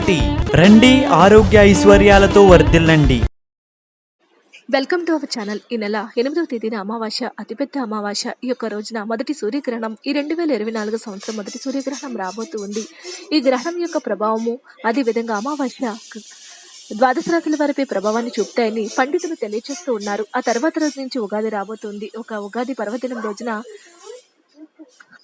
రండి ఆరోగ్య ఐశ్వర్యాలతో వర్ధిల్లండి. Welcome to our channel. ఈ నెల ఎనిమిదవ తేదీన అమావాస్య అతిపెద్ద అమావాస్య. ఈ యొక్క రోజున మొదటి సూర్యగ్రహణం ఈ రెండు వేల ఇరవై నాలుగు సంవత్సరం మొదటి సూర్యగ్రహణం రాబోతూ ఉంది. ఈ గ్రహణం యొక్క ప్రభావము అదే విధంగా అమావాస్య ద్వాదశ రాశుల వారిపై ప్రభావాన్ని చూపుతాయని పండితులు తెలియజేస్తూ ఉన్నారు. ఆ తర్వాత రోజు నుంచి ఉగాది రాబోతుంది. ఒక ఉగాది పర్వదినం రోజున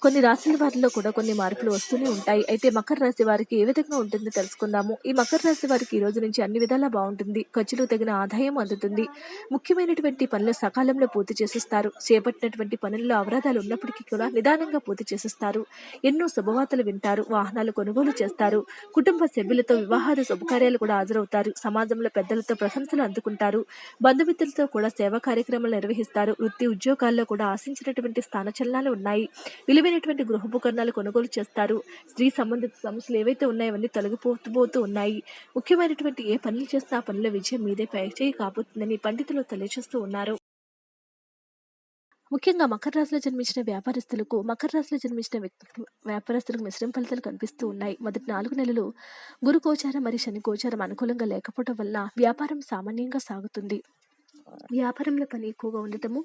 కొన్ని రాశుల వారిలో కూడా కొన్ని మార్పులు వస్తూనే ఉంటాయి. అయితే మకర రాశి వారికి ఏ విధంగా ఉంటుందో తెలుసుకుందాము. ఈ మకర రాశి వారికి ఈ రోజు నుంచి అన్ని విధాలా బాగుంటుంది. ఖర్చులు తగిన ఆదాయం అందుతుంది. ముఖ్యమైనటువంటి పనులు సకాలంలో పూర్తి చేసేస్తారు. చేపట్టినటువంటి పనుల్లో అవరాధాలు ఉన్నప్పటికీ కూడా నిదానంగా పూర్తి చేసేస్తారు. ఎన్నో శుభవార్తలు వింటారు. వాహనాలు కొనుగోలు చేస్తారు. కుటుంబ సభ్యులతో వివాహాలు శుభకార్యాలు కూడా హాజరవుతారు. సమాజంలో పెద్దలతో ప్రశంసలు అందుకుంటారు. బంధుమిత్రులతో కూడా సేవా కార్యక్రమాలు నిర్వహిస్తారు. వృత్తి ఉద్యోగాల్లో కూడా ఆశించినటువంటి స్థానచలనాలు ఉన్నాయి. విలువైనటువంటి గృహోపకరణాలు కొనుగోలు చేస్తారు. స్త్రీ సంబంధిత సమస్యలు ఏవైతే ఉన్నాయో అవన్నీ తొలగిపోతూ ఉన్నాయి. ముఖ్యమైనటువంటి ఏ పనులు చేస్తే ఆ పనుల విజయం మీదే పైచేయి కాబోతుందని పండితులు తెలియజేస్తూ ఉన్నారు. ముఖ్యంగా మకర రాశిలో జన్మించిన వ్యాపారస్తులకు మకర రాశిలో జన్మించిన వ్యక్తులకు వ్యాపారస్తులకు మిశ్రమ ఫలితాలు కనిపిస్తూ ఉన్నాయి. మొదటి నాలుగు నెలలు గురు గోచారం మరియు శని గోచారం అనుకూలంగా లేకపోవడం వల్ల వ్యాపారం సామాన్యంగా సాగుతుంది. వ్యాపారంలో పని ఎక్కువగా ఉండటము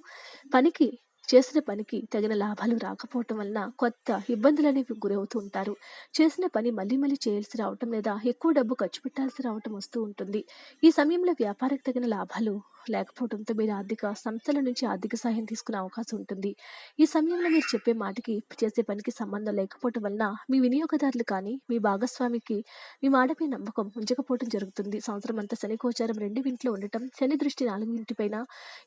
పనికి చేసిన పనికి తగిన లాభాలు రాకపోవటం వలన కొత్త ఇబ్బందులనేవి గురవుతూ ఉంటారు. చేసిన పని మళ్ళీ మళ్ళీ చేయాల్సి రావటం లేదా ఎక్కువ డబ్బు ఖర్చు పెట్టాల్సి రావటం వస్తూ ఉంటుంది. ఈ సమయంలో వ్యాపారికి తగిన లాభాలు లేకపోవడంతో మీరు ఆర్థిక సంస్థల నుంచి ఆర్థిక సహాయం తీసుకునే అవకాశం ఉంటుంది. ఈ సమయంలో మీరు చెప్పే మాటకి చేసే పనికి సంబంధం లేకపోవటం వలన మీ వినియోగదారులు కానీ మీ భాగస్వామికి మీ మాటపై నమ్మకం ఉంచకపోవడం జరుగుతుంది. సంవత్సరం అంతా శని గోచారం రెండు ఇంట్లో ఉండటం శని దృష్టి నాలుగు ఇంటిపైన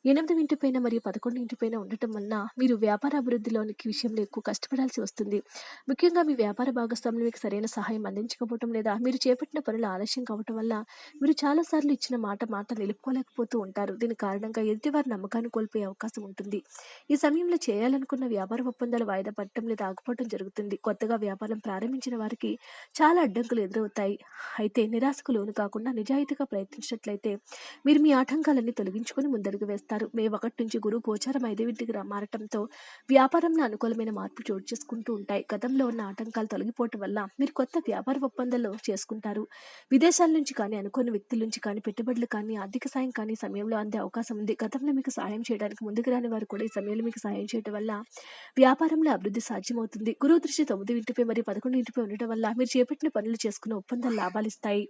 ఎనిమిది ఇంటిపైన మరియు పదకొండు ఇంటిపైన ఉండటం వలన మీరు వ్యాపార అభివృద్ధిలోనికి విషయంలో ఎక్కువ కష్టపడాల్సి వస్తుంది. ముఖ్యంగా మీ వ్యాపార భాగస్వాములు మీకు సరైన సహాయం అందించకపోవటం లేదా మీరు చేపట్టిన పనులు ఆలస్యం కావటం వల్ల మీరు చాలాసార్లు ఇచ్చిన మాట మాట నిలుపుకోలేకపోతూ ఉంటారు. దీని కారణంగా ఎదుటి వారి నమ్మకాన్ని కోల్పోయే అవకాశం ఉంటుంది. ఈ సమయంలో చేయాలనుకున్న వ్యాపార ఒప్పందాలు వాయిదా పడటం లేదా ఆగిపోవటం జరుగుతుంది. కొత్తగా వ్యాపారం ప్రారంభించిన వారికి చాలా అడ్డంకులు ఎదురవుతాయి. అయితే నిరాశకు లోను కాకుండా నిజాయితీగా ప్రయత్నించినట్లయితే మీరు మీ ఆటంకాలన్నీ తొలగించుకొని ముందడుగు వేస్తారు. మే ఒకటి నుంచి గురువు గోచారం ఐదవింటికి రా- మారటంతో వ్యాపారంలో అనుకూలమైన మార్పు చోటు చేసుకుంటూ ఉంటాయి. గతంలో ఉన్న ఆటంకాలు తొలగిపోవటం వల్ల మీరు కొత్త వ్యాపార ఒప్పందాలు చేసుకుంటారు. విదేశాల నుంచి కానీ అనుకోని వ్యక్తుల నుంచి కానీ పెట్టుబడులు కానీ ఆర్థిక సాయం కానీ సమయంలో అందే అవకాశం ఉంది. గతంలో మీకు సహాయం చేయడానికి ముందుకు రాని వారు కూడా ఈ సమయంలో మీకు సహాయం చేయడం వల్ల వ్యాపారంలో అభివృద్ధి సాధ్యమవుతుంది. గురువు దృష్టి తొమ్మిది ఇంటిపై మరియు పదకొండు ఇంటిపై ఉండటం వల్ల మీరు చేపట్టిన పనులు చేసుకున్న ఒప్పందాలు లాభాలు ఇస్తాయి.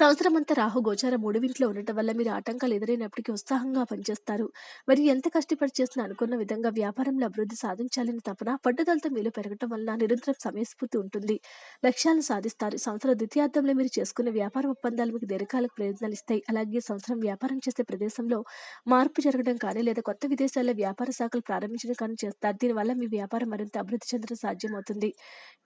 సంవత్సరం అంతా రాహు గోచారం మూడువింట్లో ఉండటం వల్ల మీరు ఆటంకాలు ఎదురైనప్పటికీ ఉత్సాహంగా పనిచేస్తారు. మరి ఎంత కష్టపడి చేసిన అనుకున్న విధంగా వ్యాపారంలో అభివృద్ధి సాధించాలని తపన పట్టుదలతో మీలో పెరగటం వల్ల నిరంతరం సమయస్ఫూర్తి ఉంటుంది. లక్ష్యాలను సాధిస్తారు. సంవత్సరం ద్వితీయార్థంలో మీరు చేసుకునే వ్యాపార ఒప్పందాలు మీకు దీర్ఘకాలిక ప్రయోజనాలు ఇస్తాయి. అలాగే సంవత్సరం వ్యాపారం చేసే ప్రదేశంలో మార్పు జరగడం కానీ లేదా కొత్త విదేశాల్లో వ్యాపార శాఖలు ప్రారంభించడం కానీ చేస్తారు. దీనివల్ల మీ వ్యాపారం మరింత అభివృద్ధి చెందడం సాధ్యమవుతుంది.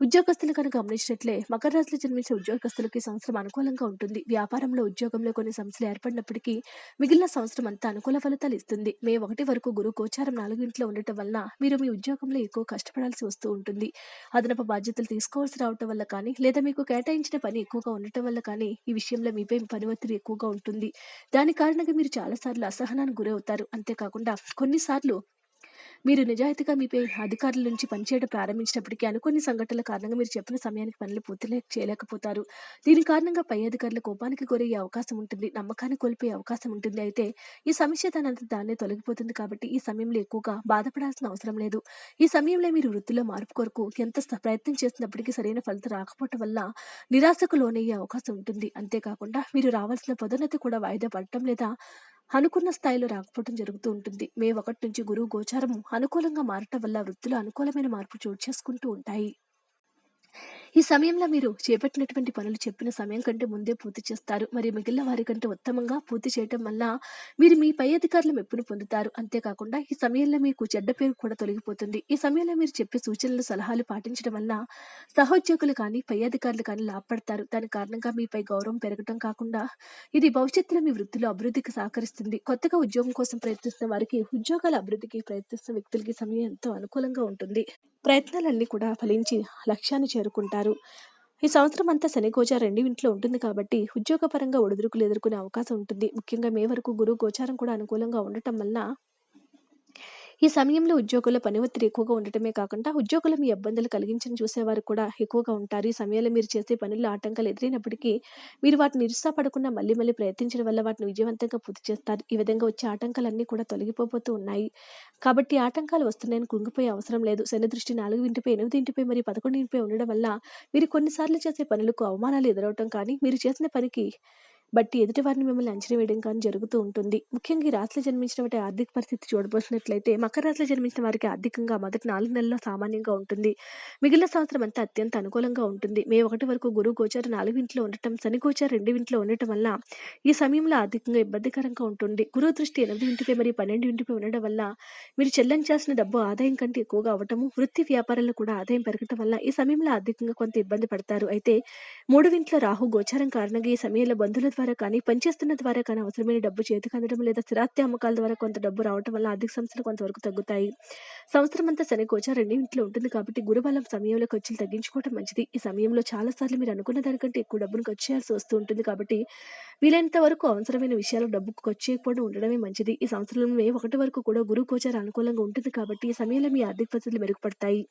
ఉద్యోగస్తులు కనుక గమనించినట్లే మకర రాశిలో జన్మించే ఉద్యోగస్తులకు సంవత్సరం అనుకూలంగా ఉంటుంది. వ్యాపారంలో ఉద్యోగంలో కొన్ని సమస్యలు ఏర్పడినప్పటికీ మిగిలిన సంవత్సరం అంతా అనుకూల ఫలితాలు ఇస్తుంది. మే ఒకటి వరకు గురు గోచారం నాలుగింట్లో ఉండటం వలన మీరు మీ ఉద్యోగంలో ఎక్కువ కష్టపడాల్సి వస్తూ ఉంటుంది. అదనపు బాధ్యతలు తీసుకోవాల్సి రావటం వల్ల కానీ లేదా మీకు కేటాయించిన పని ఎక్కువగా ఉండటం వల్ల కానీ ఈ విషయంలో మీపై పని ఒత్తిడి ఎక్కువగా ఉంటుంది. దాని కారణంగా మీరు చాలాసార్లు అసహనానికి గురవుతారు. అంతేకాకుండా కొన్నిసార్లు మీరు నిజాయితీగా మీపై అధికారుల నుంచి పనిచేయడం ప్రారంభించినప్పటికీ అనుకోని సంఘటనల కారణంగా మీరు చెప్పిన సమయానికి పనులు పూర్తి చేయలేకపోతారు. దీని కారణంగా పై అధికారుల కోపానికి గురయ్యే అవకాశం ఉంటుంది నమ్మకాన్ని కోల్పోయే అవకాశం ఉంటుంది. అయితే ఈ సమస్య దానంత దాన్నే తొలగిపోతుంది కాబట్టి ఈ సమయంలో ఎక్కువగా బాధపడాల్సిన అవసరం లేదు. ఈ సమయంలో మీరు వృత్తిలో మార్పు కొరకు ఎంత ప్రయత్నం చేసినప్పటికీ సరైన ఫలితం రాకపోవటం వల్ల నిరాశకు లోనయ్యే అవకాశం ఉంటుంది. అంతేకాకుండా మీరు రావాల్సిన పదోన్నతి కూడా వాయిదా పడటం లేదా అనుకున్న స్థాయిలో రాకపోవడం జరుగుతూ ఉంటుంది. మే ఒకటి నుంచి గురువు గోచారం అనుకూలంగా మారటం వల్ల వృత్తిలో అనుకూలమైన మార్పు చోటు చేసుకుంటూ ఉంటాయి. ఈ సమయంలో మీరు చేపట్టినటువంటి పనులు చెప్పిన సమయం కంటే ముందే పూర్తి చేస్తారు. మరియు మిగిలిన వారి కంటే ఉత్తమంగా పూర్తి చేయటం వల్ల మీరు మీ పై అధికారుల మెప్పును పొందుతారు. అంతేకాకుండా ఈ సమయంలో మీకు చెడ్డ పేరు కూడా తొలగిపోతుంది. ఈ సమయంలో మీరు చెప్పే సూచనలు సలహాలు పాటించడం వల్ల సహోద్యోగులు కానీ పై అధికారులు కానీ లాభపడతారు. దాని కారణంగా మీపై గౌరవం పెరగటం కాకుండా ఇది భవిష్యత్తులో మీ వృత్తిలో అభివృద్ధికి సహకరిస్తుంది. కొత్తగా ఉద్యోగం కోసం ప్రయత్నిస్తున్న వారికి ఉద్యోగాల అభివృద్ధికి ప్రయత్నిస్తున్న వ్యక్తులకి సమయం ఎంతో అనుకూలంగా ఉంటుంది. ప్రయత్నాలన్నీ కూడా ఫలించి లక్ష్యాన్ని చేరుకుంటారు. ఈ సంవత్సరం అంతా శని రెండు ఇంట్లో ఉంటుంది కాబట్టి ఉద్యోగపరంగా ఒడిదుడుకులు ఎదుర్కొనే అవకాశం ఉంటుంది. ముఖ్యంగా మే వరకు గురువు గోచారం కూడా అనుకూలంగా ఉండటం వల్ల ఈ సమయంలో ఉద్యోగుల పని ఒత్తిడి ఎక్కువగా ఉండటమే కాకుండా ఉద్యోగులు మీ ఇబ్బందులు కలిగించని చూసేవారు కూడా ఎక్కువగా ఉంటారు. ఈ సమయంలో మీరు చేసే పనుల్లో ఆటంకాలు ఎదురైనప్పటికీ మీరు వాటిని నిరుత్సాహపడకుండా మళ్ళీ మళ్ళీ ప్రయత్నించడం వల్ల వాటిని విజయవంతంగా పూర్తి చేస్తారు. ఈ విధంగా వచ్చే ఆటంకాలన్నీ కూడా తొలగిపోతూ ఉన్నాయి. కాబట్టి ఆటంకాలు వస్తున్నాయని కుంగిపోయే అవసరం లేదు. శని దృష్టి నాలుగు ఇంటిపై ఎనిమిది ఇంటిపై మరియు పదకొండు ఇంటిపై ఉండడం వల్ల మీరు కొన్నిసార్లు చేసే పనులకు అవమానాలు ఎదురవటం కానీ మీరు చేసిన పనికి బట్టి ఎదుటివారిని మిమ్మల్ని అంచనా వేయడం కానీ జరుగుతూ ఉంటుంది. ముఖ్యంగా ఈ రాశిలో జన్మించిన వాటి ఆర్థిక పరిస్థితి చూడబోసినట్లయితే మకర రాశిలో జన్మించిన వారికి ఆర్థికంగా మొదటి నాలుగు నెలల్లో సామాన్యంగా ఉంటుంది. మిగిలిన సంవత్సరం అంతా అత్యంత అనుకూలంగా ఉంటుంది. మే ఒకటి వరకు గురువు గోచారం నాలుగు ఇంట్లో ఉండటం శని గోచారం రెండు ఇంట్లో ఉండటం వల్ల ఈ సమయంలో ఆర్థికంగా ఇబ్బందికరంగా ఉంటుంది. గురువు దృష్టి ఎనిమిది ఇంటిపై మరియు పన్నెండు ఇంటిపై ఉండడం వల్ల మీరు చెల్లించాల్సిన డబ్బు ఆదాయం కంటే ఎక్కువగా అవటము వృత్తి వ్యాపారాల్లో కూడా ఆదాయం పెరగటం వల్ల ఈ సమయంలో ఆర్థికంగా కొంత ఇబ్బంది పడతారు. అయితే మూడు ఇంట్లో రాహు గోచారం కారణంగా ఈ సమయంలో బంధువుల ద్వారా కానీ పనిచేస్తున్న ద్వారా కానీ అవసరమైన డబ్బు చేతికి అందడం లేదా స్థిరాస్తి అమ్మకాల ద్వారా కొంత డబ్బు రావడం వల్ల ఆర్థిక సమస్యలు కొంతవరకు తగ్గుతాయి. సంవత్సరం అంతా శని రెండింటిలో ఉంటుంది కాబట్టి గురుబలం సమయంలో ఖర్చులు తగ్గించుకోవడం మంచిది. ఈ సమయంలో చాలా సార్లు మీరు అనుకున్న దానికంటే ఎక్కువ డబ్బును ఖర్చు చేయాల్సి వస్తూ ఉంటుంది కాబట్టి వీలైనంత వరకు అవసరమైన విషయాలు డబ్బుకు ఖర్చు చేయకపోవడం ఉండడమే మంచిది. ఈ సంవత్సరంలో మే ఒకటి వరకు కూడా గురువు గోచారం అనుకూలంగా ఉంటుంది కాబట్టి ఈ సమయంలో మీ ఆర్థిక పరిస్థితులు మెరుగుపడతాయి.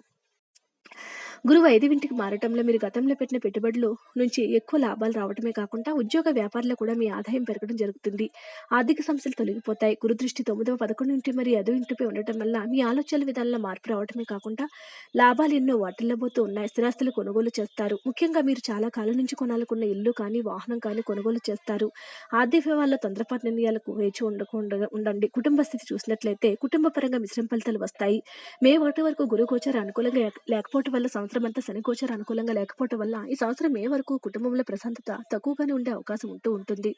గురువు ఐదు ఇంటికి మారటంలో మీరు గతంలో పెట్టిన పెట్టుబడులు నుంచి ఎక్కువ లాభాలు రావడమే కాకుండా ఉద్యోగ వ్యాపారంలో కూడా మీ ఆదాయం పెరగడం జరుగుతుంది. ఆర్థిక సమస్యలు తొలగిపోతాయి. గురు దృష్టి తొమ్మిదవ పదకొండు ఇంటి మరి ఐదో ఇంటిపై ఉండటం వల్ల మీ ఆలోచనల విధానంలో మార్పు రావడమే కాకుండా లాభాలు ఎన్నో వాటిల్లబోతూ ఉన్నాయి. స్థిరాస్తులు కొనుగోలు చేస్తారు. ముఖ్యంగా మీరు చాలా కాలం నుంచి కొనాలనుకున్న ఇల్లు కానీ వాహనం కానీ కొనుగోలు చేస్తారు. ఆర్థిక వ్యవహారాల తొందరపాటు నిర్ణయాలకు వేచి ఉండకుండా ఉండండి. కుటుంబ స్థితి చూసినట్లయితే కుటుంబ పరంగా మిశ్రమ ఫలితాలు వస్తాయి. మే ఒకటి వరకు గురుకోచారం అనుకూలంగా లేక- లేకపోవటం వల్ల సంవత్సరం అంతా శనిగోచర అనుకూలంగా లేకపోవటం వల్ల ఈ సంవత్సరం మే వరకు కుటుంబంలో ప్రశాంతత తక్కువగానే ఉండే అవకాశం ఉంటూ ఉంటుంది.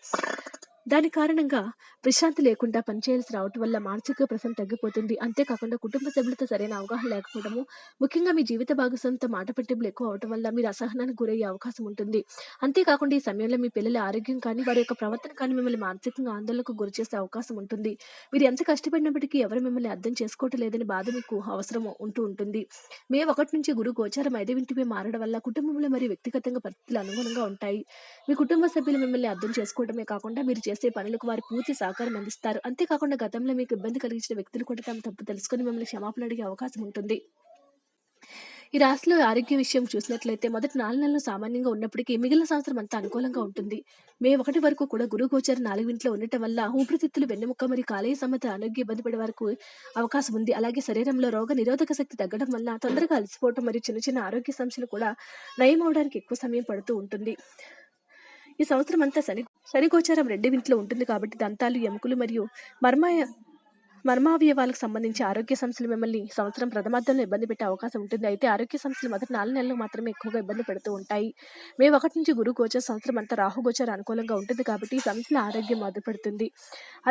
దాని కారణంగా విశ్రాంతి లేకుండా పనిచేయాల్సి రావటం వల్ల మానసిక ప్రశాంతత తగ్గిపోతుంది. అంతేకాకుండా కుటుంబ సభ్యులతో సరైన అవగాహన లేకపోవడము ముఖ్యంగా మీ జీవిత భాగస్వామితో మాట పట్టింపులు ఎక్కువ అవటం వల్ల మీరు అసహనానికి గురయ్యే అవకాశం ఉంటుంది. అంతేకాకుండా ఈ సమయంలో మీ పిల్లల ఆరోగ్యం కానీ వారి యొక్క ప్రవర్తన కానీ మిమ్మల్ని మానసికంగా ఆందోళనకు గురి చేసే అవకాశం ఉంటుంది. మీరు ఎంత కష్టపడినప్పటికీ ఎవరు మిమ్మల్ని అర్థం చేసుకోవటం లేదని బాధ మీకు అవసరం ఉంటూ ఉంటుంది. మే ఒకటి నుంచి గురు గోచారం ఐదు ఇంటిపై మారడం వల్ల కుటుంబంలో మరియు వ్యక్తిగతంగా పరిస్థితులు అనుగుణంగా ఉంటాయి. మీ కుటుంబ సభ్యులు మిమ్మల్ని అర్థం చేసుకోవడమే కాకుండా మీరు చేసే పనులకు వారి పూర్తి సహకారం అందిస్తారు. అంతేకాకుండా గతంలో మీకు ఇబ్బంది కలిగించిన వ్యక్తులు కూడా తమ తప్పు తెలుసుకొని మిమ్మల్ని క్షమాపణ అడిగే అవకాశం ఉంటుంది. ఈ రాశిలో ఆరోగ్య విషయం చూసినట్లయితే మొదటి నాలుగు నెలలు సామాన్యంగా ఉన్నప్పటికీ మిగిలిన సంవత్సరం అంతా అనుకూలంగా ఉంటుంది. మే ఒకటి వరకు కూడా గురు గోచారం నాలుగింట్లో ఉండటం వల్ల ఊపిరితిత్తులు వెన్నెముక మరియు కాలేయ సమత ఆరోగ్య ఇబ్బంది పడే వరకు అవకాశం ఉంది. అలాగే శరీరంలో రోగ నిరోధక శక్తి తగ్గడం వల్ల తొందరగా అలసిపోవటం మరియు చిన్న చిన్న ఆరోగ్య సమస్యలు కూడా నయం అవడానికి ఎక్కువ సమయం పడుతూ ఉంటుంది. ఈ సంవత్సరం అంతా శని శని గోచారం ఇంట్లో ఉంటుంది కాబట్టి దంతాలు ఎముకలు మరియు మర్మాయ మర్మావయవాలకు సంబంధించి ఆరోగ్య సమస్యలు మిమ్మల్ని సంవత్సరం ప్రథమార్థంలో ఇబ్బంది పెట్టే అవకాశం ఉంటుంది. అయితే ఆరోగ్య సమస్యలు మొదటి నాలుగు నెలలు మాత్రమే ఎక్కువగా ఇబ్బంది పెడుతూ ఉంటాయి. మే ఒకటి నుంచి గురు గోచర సంవత్సరం అంతా రాహు గోచర అనుకూలంగా ఉంటుంది కాబట్టి ఈ సమస్యల ఆరోగ్యం బాధపడుతుంది.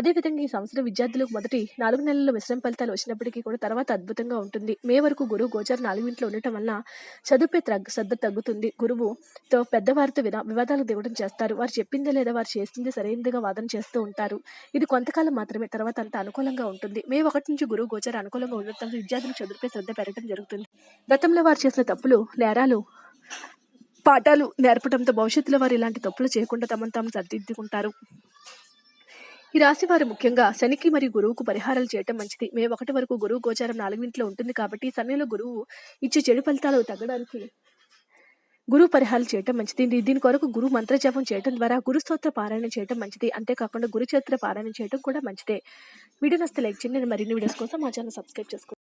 అదేవిధంగా ఈ సంవత్సరం విద్యార్థులకు మొదటి నాలుగు నెలల్లో మిశ్రమ ఫలితాలు వచ్చినప్పటికీ కూడా తర్వాత అద్భుతంగా ఉంటుంది. మే వరకు గురువు గోచర నాలుగింట్లో ఉండటం వలన చదువుపై తగ్గ శ్రద్ధ తగ్గుతుంది. గురువుతో పెద్దవారితో విధా వివాదాలు దిగడం చేస్తారు. వారు చెప్పిందే లేదా వారు చేసిందే సరైనదిగా వాదన చేస్తూ ఉంటారు. ఇది కొంతకాలం మాత్రమే తర్వాత అంత అనుకూలంగా ఉంటుంది మే ఒకటి నుంచి గురువు గోచర అనుకూలంగా ఉండటంతో విద్యార్థులు చదువుపై శ్రద్ధ పెరగడం జరుగుతుంది. గతంలో వారు చేసిన తప్పులు నేరాలు పాఠాలు నేర్పడంతో భవిష్యత్తులో వారు ఇలాంటి తప్పులు చేయకుండా తమను తాము సర్దిద్దుకుంటారు. ఈ రాశి వారు ముఖ్యంగా శనికి మరియు గురువుకు పరిహారాలు చేయటం మంచిది. మే ఒకటి వరకు గురువు గోచారం నాలుగింట్లో ఉంటుంది కాబట్టి ఈ సమయంలో గురువు ఇచ్చే చెడు ఫలితాలు తగ్గడానికి గురువు పరిహారాలు చేయటం మంచిది. దీని కొరకు గురు మంత్ర జపం చేయటం ద్వారా గురు స్తోత్ర పారాయణ చేయటం మంచిది. అంతేకాకుండా గురు చరిత్ర పారాయణ చేయటం కూడా మంచిదే. వీడియో నస్తే లైక్ చేయండి. మరిన్ని వీడియోస్ కోసం మా ఛానల్ సబ్స్క్రైబ్ చేసుకోండి.